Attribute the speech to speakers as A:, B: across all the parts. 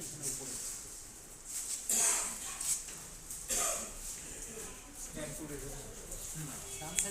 A: এখানে উপরে ডান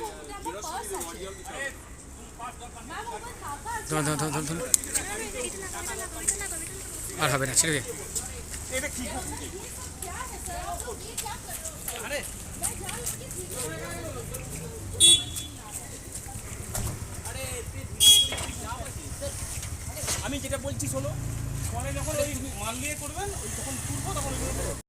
A: ধরুন ধরুন ধরুন ধরুন আর হবে না, ছেড়ে দে।
B: আমি যেটা বলছি শোনো, পরে যখন ওই মাল নিয়ে করবেন, ওই যখন তুলবো, তখন